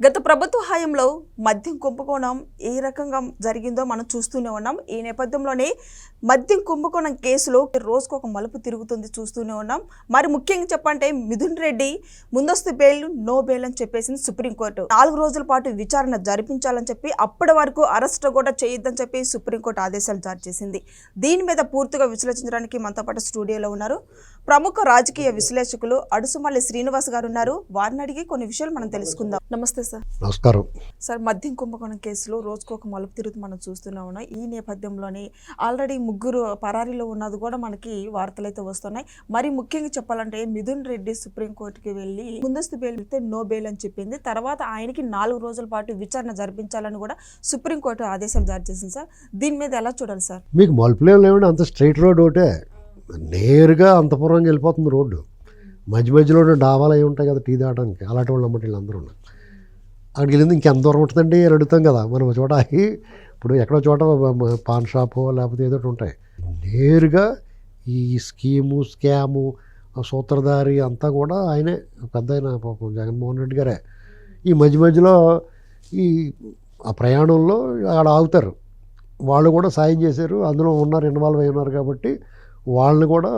గత ప్రభుత్వ హయాంలో మద్యం కుంభకోణం ఏ రకంగా జరిగిందో మనం చూస్తూనే ఉన్నాం. ఈ నేపథ్యంలోనే మద్యం కుంభకోణం కేసులో రోజుకు ఒక మలుపు తిరుగుతుంది చూస్తూనే ఉన్నాం. మరి ముఖ్యంగా చెప్పంటే మిథున్ రెడ్డి ముందస్తు బెయిల్ నో బెయిల్ అని చెప్పేసింది సుప్రీంకోర్టు. నాలుగు రోజుల పాటు విచారణ జరిపించాలని చెప్పి అప్పటి వరకు అరెస్ట్ కూడా చేయొద్దని చెప్పి సుప్రీంకోర్టు ఆదేశాలు జారీ చేసింది. దీని మీద పూర్తిగా విశ్లేషించడానికి మనతో పాటు స్టూడియోలో ఉన్నారు. ప్రముఖ రాజకీయ విశ్లేషకులు అడుసుమల్లి శ్రీనివాస్ గారు ఉన్నారు. వారిని అడిగి కొన్ని విషయాలు మనం తెలుసుకుందాం. నమస్తే సార్. నమస్కారం. సార్ మద్యం కుంభకోణం కేసులో రోజుకు ఒక మలుపు తిరుగుతూ మనం చూస్తూనే ఉన్నాం. ఈ నేపథ్యంలోనే ఆల్రెడీ ముగ్గురు పరారీలో ఉన్నది కూడా మనకి వార్తలు అయితే వస్తున్నాయి. మరి ముఖ్యంగా చెప్పాలంటే మిథున్ రెడ్డి సుప్రీంకోర్టుకి వెళ్ళి ముందస్తు బెయిల్ ఇస్తే నో బెయిల్ అని చెప్పింది. తర్వాత ఆయనకి నాలుగు రోజుల పాటు విచారణ జరిపించాలని కూడా సుప్రీంకోర్టు ఆదేశాలు జారీ చేసింది సార్. దీని మీద ఎలా చూడాలి సార్? మీకు మలుపులేం లేవండి. అంత స్ట్రైట్ రోడ్ ఒకటే. నేరుగా అంతపురంకి వెళ్ళిపోతుంది రోడ్డు. మధ్య మధ్యలో డాబాలు అవి ఉంటాయి కదా టీ తాగడానికి. అలాంటి వాళ్ళు అమ్మటి వీళ్ళందరూ ఉన్నారు. అక్కడికి వెళ్ళింది ఇంకెంత దూరం ఉంటుందండి అని అడుగుతాం కదా. మనం చోట ఇప్పుడు ఎక్కడో చోట పాన్ షాపు లేకపోతే ఏదో ఒకటి ఉంటాయి. నేరుగా ఈ స్కీము స్కాము ఆ సూత్రధారి అంతా కూడా ఆయనే పెద్ద ఆయన పాపం జగన్మోహన్ రెడ్డి గారే. ఈ మధ్య మధ్యలో ఈ ఆ ప్రయాణంలో ఆడ ఆగుతారు. వాళ్ళు కూడా సాయం చేశారు. అందులో ఉన్నారు ఇన్వాల్వ్ అయి ఉన్నారు కాబట్టి వాళ్ళని కూడా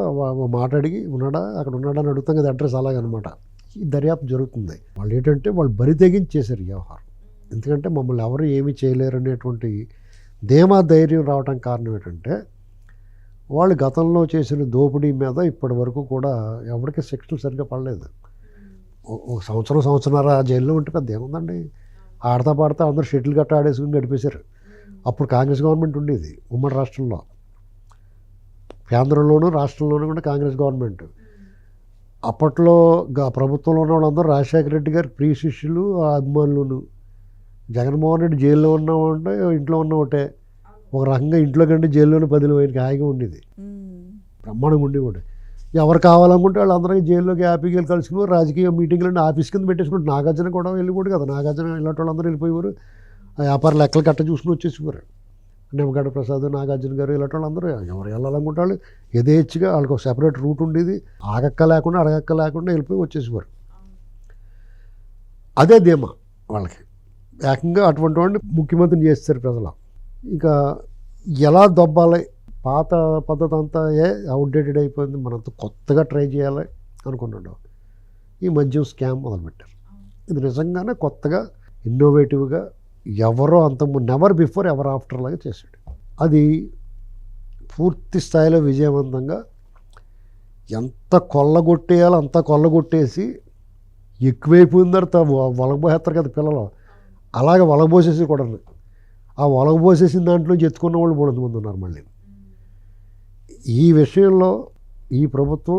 మాట్లాడిగి ఉన్నాడా అక్కడ ఉన్నాడా అని అడుగుతాం కదా అడ్రస్ అలాగనమాట. ఈ దర్యాప్తు జరుగుతుంది. వాళ్ళు ఏంటంటే వాళ్ళు బరి తెగించి చేశారు వ్యవహారం. ఎందుకంటే మమ్మల్ని ఎవరు ఏమీ చేయలేరు అనేటువంటి ధీమా ధైర్యం రావడం కారణం ఏంటంటే వాళ్ళు గతంలో చేసిన దోపిడీ మీద ఇప్పటి వరకు కూడా ఎవరికి శిక్షలు సరిగ్గా పడలేదు. ఒక సంవత్సరం సంవత్సరాల జైల్లో ఉంటే పెద్ద ఏముందండి? ఆడతా పాడతా అందరూ షటిల్ గట్ట ఆడేసుకుని గడిపేశారు. అప్పుడు కాంగ్రెస్ గవర్నమెంట్ ఉండేది ఉమ్మడి రాష్ట్రంలో. కేంద్రంలోనూ రాష్ట్రంలోనూ కూడా కాంగ్రెస్ గవర్నమెంట్. అప్పట్లో గ- ప్రభుత్వంలో ఉన్న వాళ్ళందరూ రాజశేఖర రెడ్డి గారి ప్రియ శిష్యులు ఆ అభిమానులను. జగన్మోహన్ రెడ్డి జైల్లో ఉన్నామంటే ఇంట్లో ఉన్న ఒకటే ఒక రకంగా ఇంట్లో కంటే జైల్లోనే పదిలో ఆయనకి హాయిగా ఉండేది. బ్రహ్మాండంగా ఉండేవాడు. ఎవరు కావాలనుకుంటే వాళ్ళందరికీ జైల్లోకి హ్యాపీగా వెళ్ళి కలుసుకుని రాజకీయ మీటింగ్లు ఆఫీస్ కింద పెట్టేసుకుంటే నాగార్జున కూడా వెళ్ళిపోడు కదా. నాగార్జున ఇలాంటి వాళ్ళందరూ వెళ్ళిపోయేవారు. ఆ వ్యాపార లెక్కలు కట్ట చూసుకుని వచ్చేసేవారు. నిమ్మగడ్డ ప్రసాద్ నాగార్జున గారు ఇలాంటి వాళ్ళందరూ ఎవరు వెళ్ళాలనుకుంటారు? యథేచ్ఛగా వాళ్ళకి ఒక సెపరేట్ రూట్ ఉండేది. ఆగక్క లేకుండా అడగక్క లేకుండా వెళ్ళిపోయి వచ్చేసేవారు. అదే ధీమా వాళ్ళకి. ఏకంగా అటువంటి వాడిని ముఖ్యమంత్రిని చేస్తారు ప్రజలు. ఇంకా ఎలా దొబ్బాలి? పాత పద్ధతి అంతా ఏ అవుట్డేటెడ్ అయిపోయింది. మనంతా కొత్తగా ట్రై చేయాలి అనుకున్నాడు ఈ మద్యం స్కామ్ మొదలుపెట్టారు. ఇది నిజంగానే కొత్తగా ఇన్నోవేటివ్గా ఎవరో అంత నెవర్ బిఫోర్ ఎవర్ ఆఫ్టర్ లాగా చేశాడు. అది పూర్తి స్థాయిలో విజయవంతంగా ఎంత కొల్లగొట్టేయాలో అంత కొల్లగొట్టేసి ఎక్కువైపోయిన తర్వాత వలగబోసేస్తారు కదా పిల్లలు. అలాగే వలగబోసేసి కూడా ఆ వలగబోసేసిన దాంట్లో ఎత్తుకున్న వాళ్ళు మూడు మంది ఉన్నారు మళ్ళీ. ఈ విషయంలో ఈ ప్రభుత్వం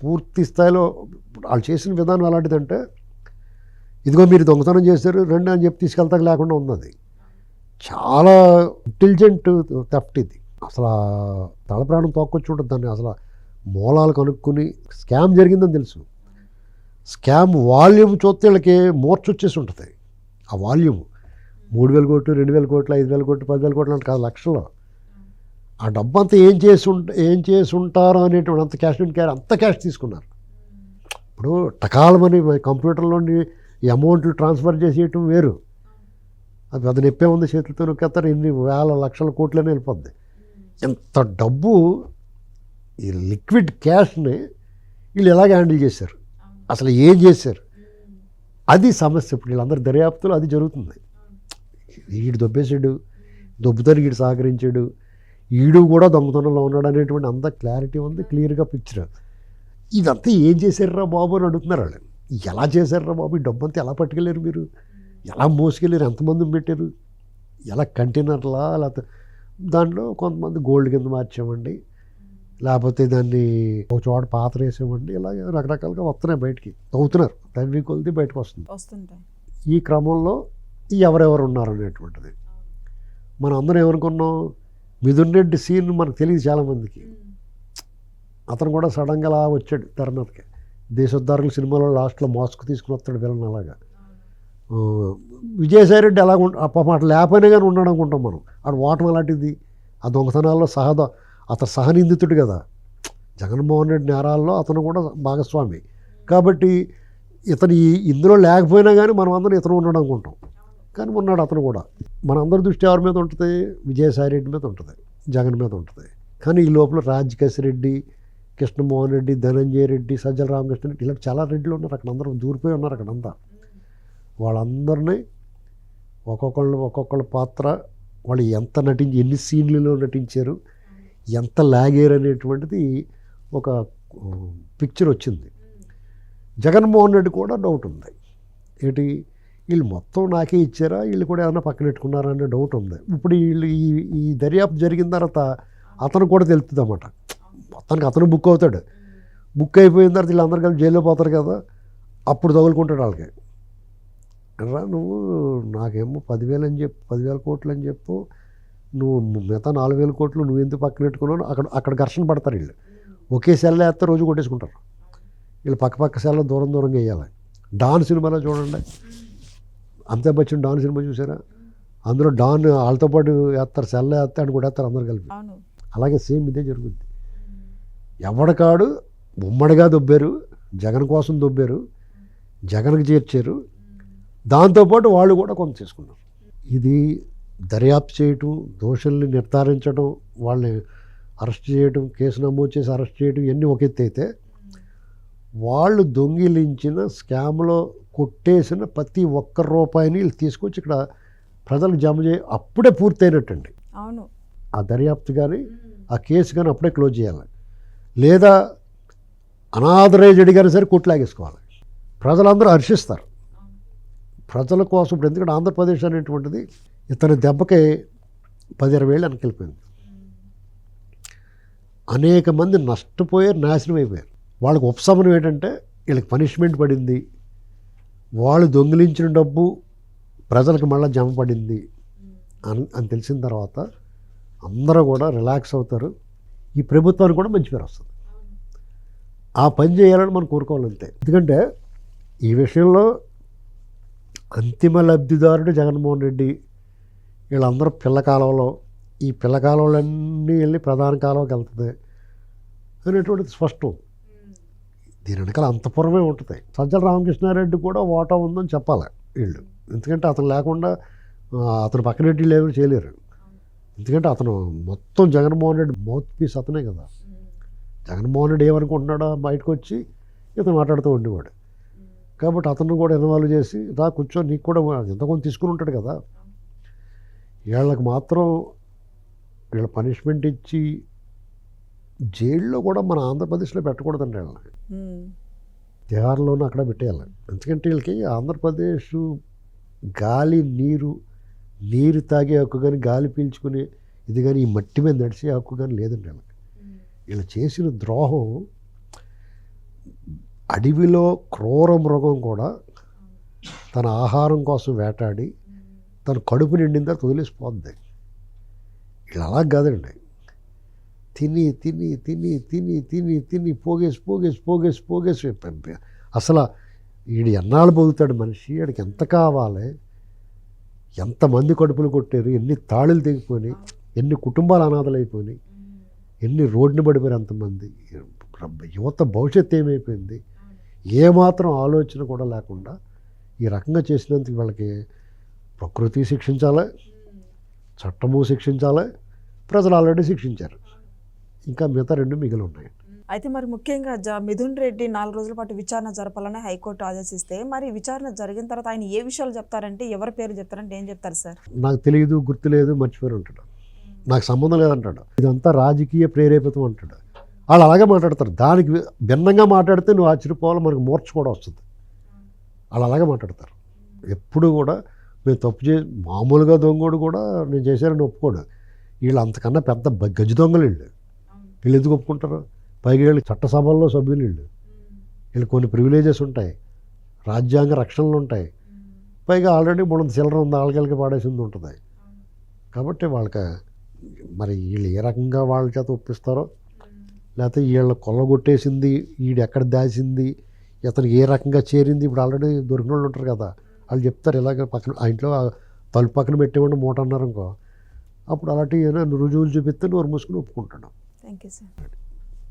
పూర్తి స్థాయిలో వాళ్ళు చేసిన విధానం ఎలాంటిదంటే ఇదిగో మీరు దొంగతనం చేశారు రండి అని చెప్పి తీసుకెళ్తాక లేకుండా ఉన్నది. చాలా ఇంటెలిజెంట్ థెఫ్ట్ ఇది. అసలు తల ప్రాణం తోక్కొచ్చి ఉంటుంది దాన్ని. అసలు మూలాలు కనుక్కుని స్కామ్ జరిగిందని తెలుసు. స్కామ్ వాల్యూమ్ చూస్తే వీళ్ళకి వచ్చేసి ఉంటుంది. ఆ వాల్యూమ్ మూడు వేల కోట్లు రెండు వేల కోట్లు ఐదు వేల కోట్లు పదివేల కోట్లు అంటే కాదు లక్షలు. ఆ డబ్బు అంతా ఏం చేసి ఉంట ఏం చేసి ఉంటారు అనేటువంటి అంత క్యాష్ అండ్ క్యారీ అంత క్యాష్ తీసుకున్నారు. ఇప్పుడు టకాలమని కంప్యూటర్లోని ఈ అమౌంట్లు ట్రాన్స్ఫర్ చేసేయటం వేరు. అది పెద్ద నొప్పే ఉంది చేతులతో నొక్కేస్తారు. ఎన్ని వేల లక్షల కోట్లనే వెళ్ళిపోద్ది. ఎంత డబ్బు ఈ లిక్విడ్ క్యాష్ని వీళ్ళు ఎలాగ హ్యాండిల్ చేశారు? అసలు ఏం చేశారు? అది సమస్య. ఇప్పుడు వీళ్ళందరి దర్యాప్తులో అది జరుగుతుంది. వీడు దొబ్బేసాడు దొబ్బుతారు వీడు సహకరించాడు ఈడు కూడా దొంగతనంలో ఉన్నాడు అనేటువంటి అంత క్లారిటీ ఉంది క్లియర్గా పిక్చర్. ఇదంతా ఏం చేశారురా బాబు అని అడుగుతున్నారు వాళ్ళు. ఎలా చేశారురా బాబు? ఈ డబ్బు అంతా ఎలా పట్టుకెళ్ళారు మీరు? ఎలా మోసుకెళ్ళారు? ఎంతమందిని పెట్టారు? ఎలా కంటైనర్లా లేకపోతే దాంట్లో కొంతమంది గోల్డ్ కింద మార్చామండి లేకపోతే దాన్ని ఒక చోట పాత్ర వేసామండి ఇలా రకరకాలుగా వస్తున్నాయి బయటికి. తవ్వుతున్నారు. తవ్వి కొలిది బయటకు వస్తుంది. వస్తుంటాయి. ఈ క్రమంలో ఎవరెవరు ఉన్నారు అనేటువంటిది. మనం అందరం ఏమనుకున్నాం? మిథున్ రెడ్డి సీన్ మనకు తెలియదు చాలామందికి. అతను కూడా సడన్గా అలా వచ్చాడు తెర మీదకి దేశోద్ధారకుల సినిమాలో లాస్ట్లో మాస్క్ తీసుకుని వస్తాడు విలన్ అలాగా. విజయసాయి రెడ్డి ఎలా ఉంట పాపం అట్లా లేకపోయినా కానీ ఉన్నాడు అనుకుంటాం మనం. ఆడు వాటం అలాంటిది ఆ దొంగతనాల్లో సహద అతను సహనిందితుడు కదా. జగన్మోహన్ రెడ్డి నేరాల్లో అతను కూడా భాగస్వామి. కాబట్టి ఇతను ఇందులో లేకపోయినా కానీ మనం అందరం ఇతను ఉన్నాడు అనుకుంటాం. కానీ ఉన్నాడు అతను కూడా. మన అందరి దృష్టి ఎవరి మీద ఉంటుంది? విజయసాయి రెడ్డి మీద ఉంటుంది. జగన్ మీద ఉంటుంది. కానీ ఈ లోపల రాజకేశ్ రెడ్డి కృష్ణమోహన్ రెడ్డి ధనంజయ రెడ్డి సజ్జల రామకృష్ణ రెడ్డి ఇలా చాలా రెడ్డిలు ఉన్నారు. అక్కడ అందరూ దూరిపోయి ఉన్నారు అక్కడంతా. వాళ్ళందరినీ ఒక్కొక్కళ్ళు ఒక్కొక్కళ్ళ పాత్ర వాళ్ళు ఎంత నటించి ఎన్ని సీన్లలో నటించారు ఎంత లాగారు అనేటువంటిది ఒక పిక్చర్ వచ్చింది. జగన్మోహన్ రెడ్డి కూడా డౌట్ ఉంది. ఏంటి? వీళ్ళు మొత్తం నాకే ఇచ్చారా? వీళ్ళు కూడా ఏమైనా పక్కన పెట్టుకున్నారా అనే డౌట్ ఉంది. ఇప్పుడు వీళ్ళు ఈ ఈ దర్యాప్తు జరిగిన తర్వాత అతను కూడా తెలుస్తుంది అన్నమాట. మొత్తానికి అతను బుక్ అవుతాడు. బుక్ అయిపోయిన తర్వాత వీళ్ళందరూ కలిసి జైల్లో పోతారు కదా అప్పుడు తగులుకుంటాడు వాళ్ళకి. రా నువ్వు నాకేమో పదివేలు అని చెప్పు పదివేల కోట్లు అని చెప్పు నువ్వు మిగతా నాలుగు వేల కోట్లు నువ్వు ఎందుకు పక్కన పెట్టుకున్నావు అక్కడ అక్కడ ఘర్షణ పడతారు వీళ్ళు. ఒకే సెల్ వేస్తే రోజు కొట్టేసుకుంటారు. వీళ్ళు పక్క పక్క సెల్ దూరం దూరంగా వేయాలి. డాన్ సినిమాలో చూడండి. అమితాబ్ బచ్చన్ డాన్ సినిమా చూసారా? అందులో డాన్ వాళ్ళతో పాటు వేస్తారు సెల్ వేస్తే అని కూడా వేస్తారు అందరు కలిపి. అలాగే సేమ్ ఇదే జరుగుద్ది. ఎవడకాడు ఉమ్మడిగా దొబ్బారు జగన్ కోసం దొబ్బారు జగన్కి చేర్చారు. దాంతోపాటు వాళ్ళు కూడా కొంత చేసుకున్నారు. ఇది దర్యాప్తు చేయటం దోషుల్ని నిర్ధారించడం వాళ్ళని అరెస్ట్ చేయటం కేసు నమోదు చేసి అరెస్ట్ చేయటం ఇవన్నీ ఒక ఎత్తు అయితే వాళ్ళు దొంగిలించిన స్కామ్లో కొట్టేసిన ప్రతి ఒక్క రూపాయిని వీళ్ళు తీసుకొచ్చి ఇక్కడ ప్రజలకు జమ చేయ అప్పుడే పూర్తయినట్టండి. అవును. ఆ దర్యాప్తు కానీ ఆ కేసు కానీ అప్పుడే క్లోజ్ చేయాలి. లేదా అనాథరైజ్డ్ కానీ సరే కొట్లాగేసుకోవాలి. ప్రజలందరూ హర్షిస్తారు. ప్రజల కోసం ఇప్పుడు ఎందుకంటే ఆంధ్రప్రదేశ్ అనేటువంటిది ఇతని దెబ్బకి పది ఇరవై ఏళ్ళు వెనకెళ్ళిపోయింది. అనేక మంది నష్టపోయారు నాశనం అయిపోయారు. వాళ్ళకి ఉపశమనం ఏంటంటే వీళ్ళకి పనిష్మెంట్ పడింది. వాళ్ళు దొంగిలించిన డబ్బు ప్రజలకు మళ్ళీ జమ పడింది. అని అని తెలిసిన తర్వాత అందరూ కూడా రిలాక్స్ అవుతారు. ఈ ప్రభుత్వానికి కూడా మంచి పేరు వస్తుంది. ఆ పని చేయాలని మనం కోరుకోవాలంతే ఎందుకంటే ఈ విషయంలో అంతిమ లబ్ధిదారుడు జగన్మోహన్ రెడ్డి వీళ్ళందరూ పిల్లకాలంలో ఈ పిల్లకాలంలోన్నీ వెళ్ళి ప్రధాన కాలంకి వెళ్తుంది అనేటువంటిది స్పష్టం. దీని వెనకాల అంతపురమే ఉంటుంది. సజ్జల రామకృష్ణారెడ్డి కూడా ఓటా ఉందని చెప్పాలి వీళ్ళు. ఎందుకంటే అతను లేకుండా అతను పక్కనెడ్డి వీళ్ళు చేయలేరు. ఎందుకంటే అతను మొత్తం జగన్మోహన్ రెడ్డి మౌత్ పీస్ అతనే కదా. జగన్మోహన్ రెడ్డి ఏమనుకుంటున్నాడో బయటకు వచ్చి ఇతను మాట్లాడుతూ ఉండేవాడు. కాబట్టి అతను కూడా ఇన్వాల్వ్ చేసి రా కూర్చో నీకు కూడా ఎంత కొంత తీసుకుని ఉంటాడు కదా. వీళ్ళకి మాత్రం వీళ్ళ పనిష్మెంట్ ఇచ్చి జైల్లో కూడా మన ఆంధ్రప్రదేశ్లో పెట్టకూడదండి వీళ్ళని. తిహార్లోనూ అక్కడ పెట్టేయాలి. ఎందుకంటే వీళ్ళకి ఆంధ్రప్రదేశ్ గాలి నీరు నీరు తాగే హక్కు కానీ గాలి పీల్చుకునే ఇది కానీ ఈ మట్టి మీద నడిచే హక్కు కానీ లేదండి వీళ్ళకి వీళ్ళు చేసిన ద్రోహం అడవిలో క్రూర మృగం కూడా తన ఆహారం కోసం వేటాడి తన కడుపు నిండిన తర్వాత వదిలేసిపోద్ది. వీళ్ళు అలా కాదండి. తిని తిని తిని తిని తిని తిని పోగేసి పోగేసి పోగేసి పోగేసి అసలు వీడు ఎన్నాళ్ళు పొగుతాడు మనిషి? వీడికి ఎంత కావాలి? ఎంతమంది కడుపులు కొట్టారు ఎన్ని తాళులు తెగిపోయినాయి ఎన్ని కుటుంబాలు అనాథలైపోయినాయి ఎన్ని రోడ్డున పడిపోయారు అంతమంది. యువత భవిష్యత్తు ఏమైపోయింది? ఏమాత్రం ఆలోచన కూడా లేకుండా ఈ రకంగా చేసినందుకు వాళ్ళకి ప్రకృతి శిక్షించాలి చట్టము శిక్షించాలి ప్రజలు ఆల్రెడీ శిక్షించారు. ఇంకా మిగతా రెండు మిగిలి ఉన్నాయి. అయితే మరి ముఖ్యంగా జ మిథున్ రెడ్డి నాలుగు రోజుల పాటు విచారణ జరపాలని హైకోర్టు ఆదేశిస్తే మరి విచారణ జరిగిన తర్వాత ఆయన ఏ విషయాలు చెప్తారంటే ఎవరి పేరు చెప్తారంటే ఏం చెప్తారు సార్? నాకు తెలియదు గుర్తులేదు మర్చిపోయి ఉంటాడు నాకు సంబంధం లేదంటాడు. ఇదంతా రాజకీయ ప్రేరేపితం అంటాడు. వాళ్ళు అలాగే మాట్లాడతారు. దానికి భిన్నంగా మాట్లాడితే నువ్వు ఆశ్చర్యపోవాలి మనకు మూర్చ కూడా వస్తుంది. వాళ్ళు అలాగే మాట్లాడతారు. ఎప్పుడు కూడా మేము తప్పు చే మామూలుగా దొంగోడు కూడా నేను చేశానని ఒప్పుకోడు. వీళ్ళు అంతకన్నా పెద్ద గజ్జి గజ దొంగలు వీళ్ళు. వీళ్ళు ఎందుకు ఒప్పుకుంటారు? పైగా వీళ్ళు చట్టసభల్లో సభ్యులు వీళ్ళు. వీళ్ళు కొన్ని ప్రివిలేజెస్ ఉంటాయి. రాజ్యాంగ రక్షణలు ఉంటాయి. పైగా ఆల్రెడీ మూడు చిల్లర ఉంది ఆళ్ళకెళ్ళకి పాడేసింది ఉంటుంది. కాబట్టి వాళ్ళకి మరి వీళ్ళు ఏ రకంగా వాళ్ళ చేత ఒప్పిస్తారో లేకపోతే వీళ్ళ కొల్లగొట్టేసింది వీడు ఎక్కడ దాచింది ఇతను ఏ రకంగా చేరింది ఇప్పుడు ఆల్రెడీ దొరికిన వాళ్ళు ఉంటారు కదా వాళ్ళు చెప్తారు ఇలాగ పక్కన ఆ ఇంట్లో తలుపు పక్కన పెట్టేవాడు మూట అన్నారు అనుకో అప్పుడు అలాంటి ఏమైనా రుజువులు చూపిస్తే నోరు మూసుకుని ఒప్పుకుంటాడు. Thank you sir